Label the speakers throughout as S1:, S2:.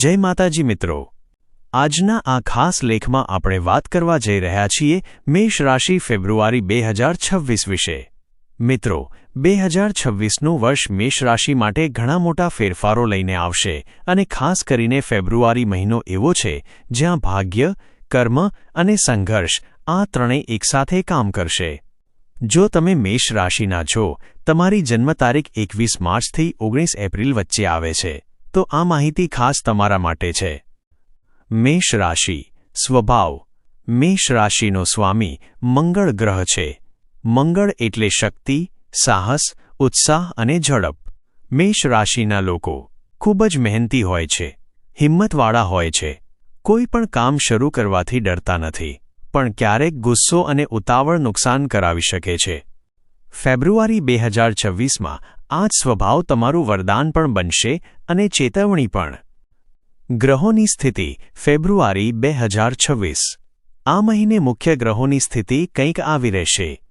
S1: જય માતાજી મિત્રો. આજના આ ખાસ લેખમાં આપણે વાત કરવા જઈ રહ્યા છીએ મેષ રાશિ ફેબ્રુઆરી બે હજાર છવ્વીસ વિશે. મિત્રો, બે હજાર છવ્વીસનું વર્ષ મેષ રાશિ માટે ઘણા મોટા ફેરફારો લઈને આવશે અને ખાસ કરીને ફેબ્રુઆરી મહિનો એવો છે જ્યાં ભાગ્ય, કર્મ અને સંઘર્ષ આ ત્રણેય એકસાથે કામ કરશે. જો તમે મેષ રાશિના છો, તમારી જન્મ તારીખ એકવીસ માર્ચથી ઓગણીસ એપ્રિલ વચ્ચે આવે છે. તો આ માહિતી ખાસ તમારા માટે છે. મેષ રાશિ, સ્વભાવ. મેષ રાશિનો સ્વામી મંગળ ગ્રહ છે. મંગળ એટલે શક્તિ, સાહસ, ઉત્સાહ અને ઝડપ. મેષ રાશિના લોકો ખૂબ જ મહેનતી હોય છે, હિંમતવાળા હોય છે. કોઈ પણ કામ શરૂ કરવાથી ડરતા નથી, પણ ક્યારેક ગુસ્સો અને ઉતાવળ નુકસાન કરાવી શકે છે. ફેબ્રુઆરી બે હજાર છવ્વીસમાં આ જ સ્વભાવ તમારું વરદાન પણ બનશે અને ચેતવણી પણ. ગ્રહોની સ્થિતિ, ફેબ્રુઆરી બે હજાર છવ્વીસ. આ મહિને મુખ્ય ગ્રહોની સ્થિતિ કંઈક આવી રહેશે.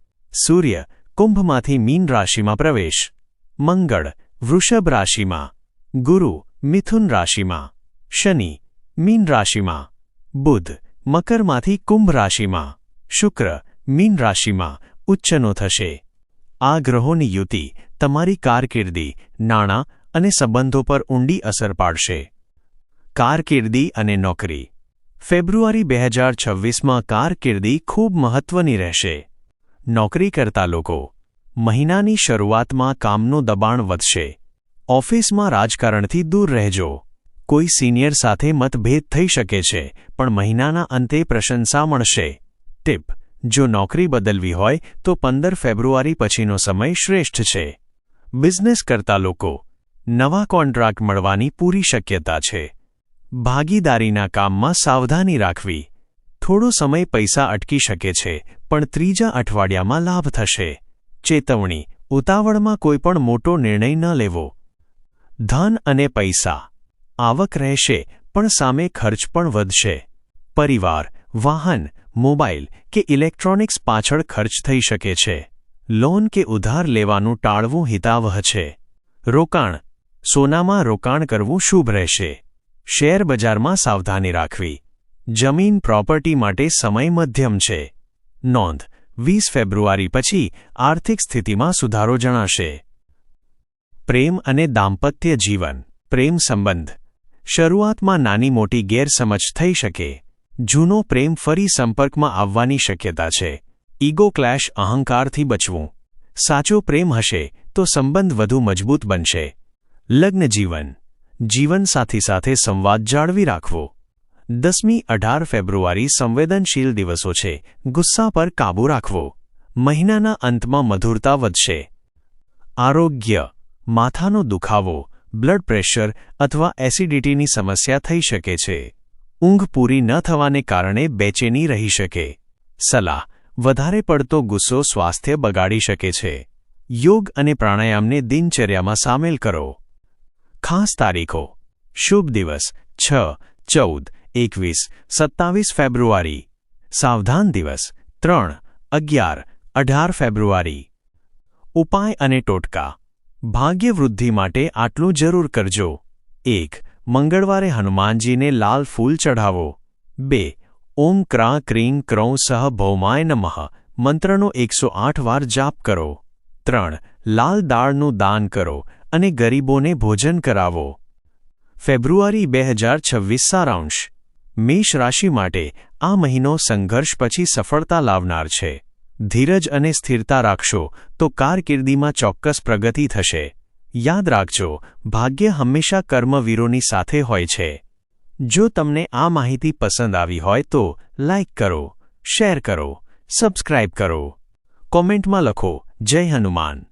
S1: સૂર્ય, કુંભમાંથી મીન રાશિમાં પ્રવેશ. મંગળ, વૃષભ રાશિમાં. ગુરુ, મિથુન રાશિમાં. શનિ, મીન રાશિમાં. બુધ, મકરમાંથી કુંભ રાશિમાં. શુક્ર, મીન રાશિમાં. ઉચ્ચનો થશે. આ ગ્રહોની યુતિ તમારી કારકિર્દી, નાણાં અને સંબંધો પર ઊંડી અસર પાડશે. કારકિર્દી અને નોકરી. ફેબ્રુઆરી બે હજાર છવ્વીસમાં કારકિર્દી ખૂબ મહત્વની રહેશે. નોકરી કરતા લોકો. મહિનાની શરૂઆતમાં કામનું દબાણ વધશે. ઓફિસમાં રાજકારણથી દૂર રહેજો. કોઈ સિનિયર સાથે મતભેદ થઈ શકે છે, પણ મહિનાના અંતે પ્રશંસા મળશે. ટિપ. જો નોકરી બદલવી હોય, તો પંદર ફેબ્રુઆરી પછીનો સમય શ્રેષ્ઠ છે. બિઝનેસ કરતા લોકો નવા કોન્ટ્રાક્ટ મળવાની પૂરી શક્યતા છે. ભાગીદારીના કામમાં સાવધાની રાખવી. થોડો સમય પૈસા અટકી શકે છે, પણ ત્રીજા અઠવાડિયામાં લાભ થશે. ચેતવણી, ઉતાવળમાં કોઈપણ મોટો નિર્ણય ન લેવો. ધન અને પૈસા. આવક રહેશે, પણ સામે ખર્ચ પણ વધશે. પરિવાર વાહન મોબાઈલ કે ઇલેક્ટ્રોનિક્સ પાછળ ખર્ચ થઈ શકે છે. લોન કે ઉધાર લેવાનું ટાળવું હિતાવહ છે. રોકાણ. સોનામાં રોકાણ કરવું શુભ રહેશે. શેર બજારમાં સાવધાની રાખવી. જમીન પ્રોપર્ટી માટે સમય મધ્યમ છે. નોંધ. વીસ ફેબ્રુઆરી પછી આર્થિક સ્થિતિમાં સુધારો જણાશે. પ્રેમ અને દાંપત્ય જીવન. પ્રેમ સંબંધ. શરૂઆતમાં નાની મોટી ગેરસમજ થઈ શકે. જૂનો પ્રેમ ફરી સંપર્કમાં આવવાની શક્યતા છે. ઈગો ક્લેશ અહંકારથી બચવું. સાચો પ્રેમ હશે તો સંબંધ વધુ મજબૂત બનશે. લગ્ન જીવન. જીવનસાથી સાથે સંવાદ જાળવી રાખવો. દસમી અઢાર ફેબ્રુઆરી સંવેદનશીલ દિવસો છે. ગુસ્સા પર કાબૂ રાખવો. મહિનાના અંતમાં મધુરતા વધશે. આરોગ્ય. માથાનો દુખાવો, બ્લડ પ્રેશર અથવા એસિડિટીની સમસ્યા થઈ શકે છે. ઊંઘ પૂરી ન થવાને કારણે બેચેની રહી શકે. સલાહ, વધારે પડતો ગુસ્સો સ્વાસ્થ્ય બગાડી શકે છે. યોગ અને પ્રાણાયામને દિનચર્યામાં સામેલ કરો. ખાસ તારીખો. શુભ દિવસ, છ, ચૌદ, એકવીસ, સત્તાવીસ ફેબ્રુઆરી. સાવધાન દિવસ, ત્રણ, અગિયાર, અઢાર ફેબ્રુઆરી. ઉપાય અને ટોટકા. ભાગ્યવૃદ્ધિ માટે આટલું જરૂર કરજો. એક મંગળવારે હનુમાનજીને લાલ ફૂલ ચઢાવો. બે, ઓમ ક્રા ક્રીં ક્રૌ સહ ભૌમાય નમઃ, મંત્રનો એકસો આઠ વાર જાપ કરો. ત્રણ, લાલ દાળનું દાન કરો અને ગરીબોને ભોજન કરાવો. ફેબ્રુઆરી બે હજાર છવ્વીસ સારાંશ. મેષ રાશિ માટે આ મહિનો સંઘર્ષ પછી સફળતા લાવનાર છે. ધીરજ અને સ્થિરતા રાખશો તો કારકિર્દીમાં ચોક્કસ પ્રગતિ થશે. યાદ રાખજો, ભાગ્ય હંમેશા કર્મવીરોની સાથે હોય છે. જો તમને આ માહિતી પસંદ આવી હોય તો લાઇક કરો, શેર કરો, સબસ્ક્રાઇબ કરો. કોમેન્ટમાં લખો, જય હનુમાન.